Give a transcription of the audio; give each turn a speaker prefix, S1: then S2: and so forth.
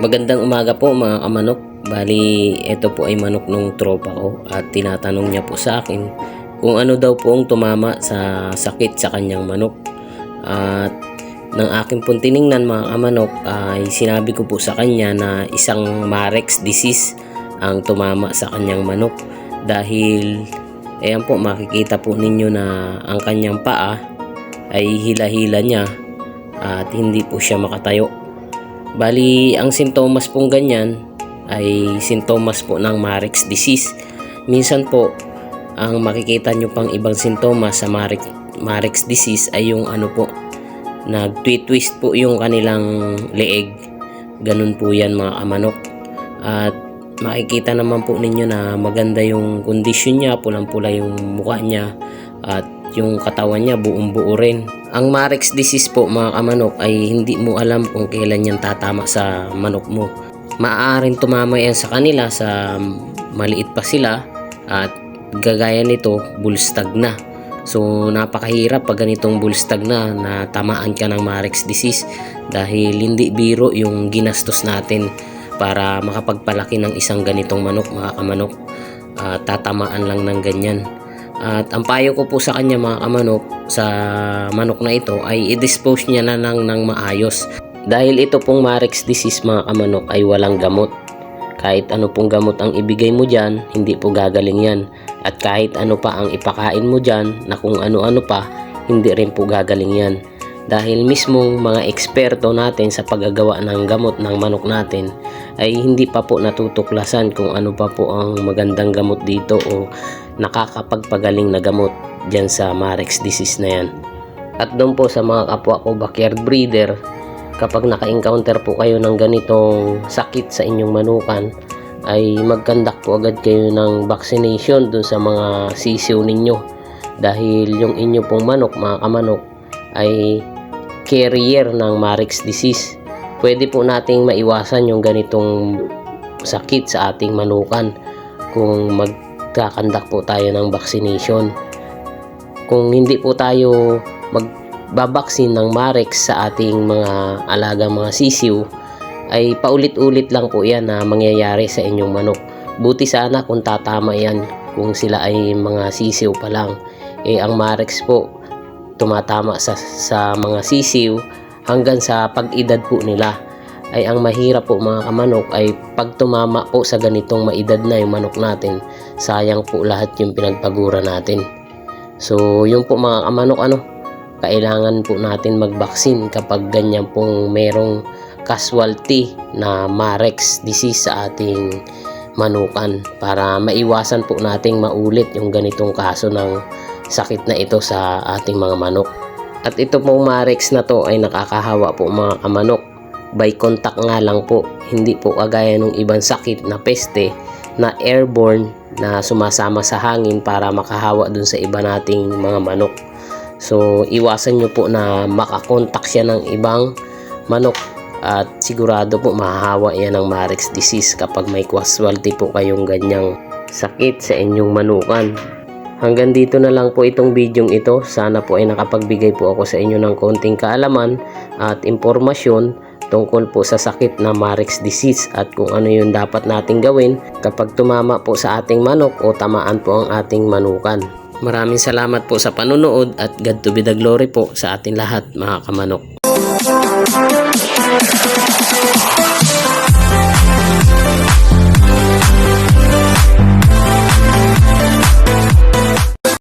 S1: Magandang umaga po mga kamanok. Bali, ito po ay manok ng tropa ko at tinatanong niya po sa akin kung ano daw po ang tumama sa sakit sa kanyang manok. At ng aking pong tiningnan mga kamanok ay sinabi ko po sa kanya na isang Marex disease ang tumama sa kanyang manok dahil ayan po makikita po ninyo na ang kanyang paa ay hila-hila niya at hindi po siya makatayo. Bali, ang sintomas pong ganyan ay sintomas po ng Marex disease. Minsan po, ang makikita nyo pang ibang sintomas sa Marex, Marex disease ay yung ano po, nag-twist po yung kanilang leeg. Ganun po yan mga kamanok. At makikita naman po ninyo na maganda yung kondisyon niya, pulang-pula yung mukha niya at yung katawan niya buong buo rin. Ang Marex disease po mga kamanok ay hindi mo alam kung kailan yan tatama sa manok mo. Maaaring tumama yan sa kanila sa maliit pa sila at gagaya nito bullstag na. So napakahirap pag ganitong bullstag na na tamaan ka ng Marex disease dahil hindi biro yung ginastos natin para makapagpalaki ng isang ganitong manok mga kamanok. Ah, tatamaan lang ng ganyan. At ang payo ko po sa kanya mga kamanok sa manok na ito ay i-dispose niya na lang ng maayos. Dahil ito pong Marex disease mga kamanok ay walang gamot. Kahit ano pong gamot ang ibigay mo dyan, hindi po gagaling yan. At kahit ano pa ang ipakain mo dyan na kung ano-ano pa, hindi rin po gagaling yan. Dahil mismong mga eksperto natin sa paggagawa ng gamot ng manok natin ay hindi pa po natutuklasan kung ano pa po ang magandang gamot dito o nakakapagpagaling na gamot dyan sa Marex disease na yan. At doon po sa mga kapwa ko backyard breeder, kapag naka-encounter po kayo ng ganitong sakit sa inyong manukan, ay magkandak po agad kayo ng vaccination doon sa mga sisiw ninyo. Dahil yung inyo pong manok, mga kamanok, ay carrier ng Marex disease. Pwede po nating maiwasan yung ganitong sakit sa ating manukan kung magkakandak po tayo ng vaccination. Kung hindi po tayo magbabaksin ng Marex sa ating mga alagang mga sisiw, ay paulit-ulit lang po yan na mangyayari sa inyong manok. Buti sana kung tatama yan kung sila ay mga sisiw pa lang. Eh ang Marex po tumatama sa, sa mga sisiw hanggang sa pag-edad po nila ay ang mahirap po mga kamanok ay pag tumama po sa ganitong maedad na yung manok natin sayang po lahat yung pinagpagura natin so yung po mga kamanok ano kailangan po natin magbaksin kapag ganyan pong merong casualty na Marex disease sa ating manukan para maiwasan po nating maulit yung ganitong kaso ng sakit na ito sa ating mga manok. At ito pong Marex na to ay nakakahawa po mga kamanok. By contact nga lang po, hindi po kagaya ng ibang sakit na peste na airborne na sumasama sa hangin para makahawa dun sa iba nating mga manok. So, iwasan nyo po na makakontak siya ng ibang manok at sigurado po mahahawa yan ng Marex disease kapag may casualty po kayong ganyang sakit sa inyong manukan. Hanggang dito na lang po itong bidyong ito. Sana po ay nakapagbigay po ako sa inyo ng konting kaalaman at impormasyon tungkol po sa sakit na Marex disease at kung ano yung dapat nating gawin kapag tumama po sa ating manok o tamaan po ang ating manukan. Maraming salamat po sa panunood at God to be the glory po sa ating lahat mga kamanok.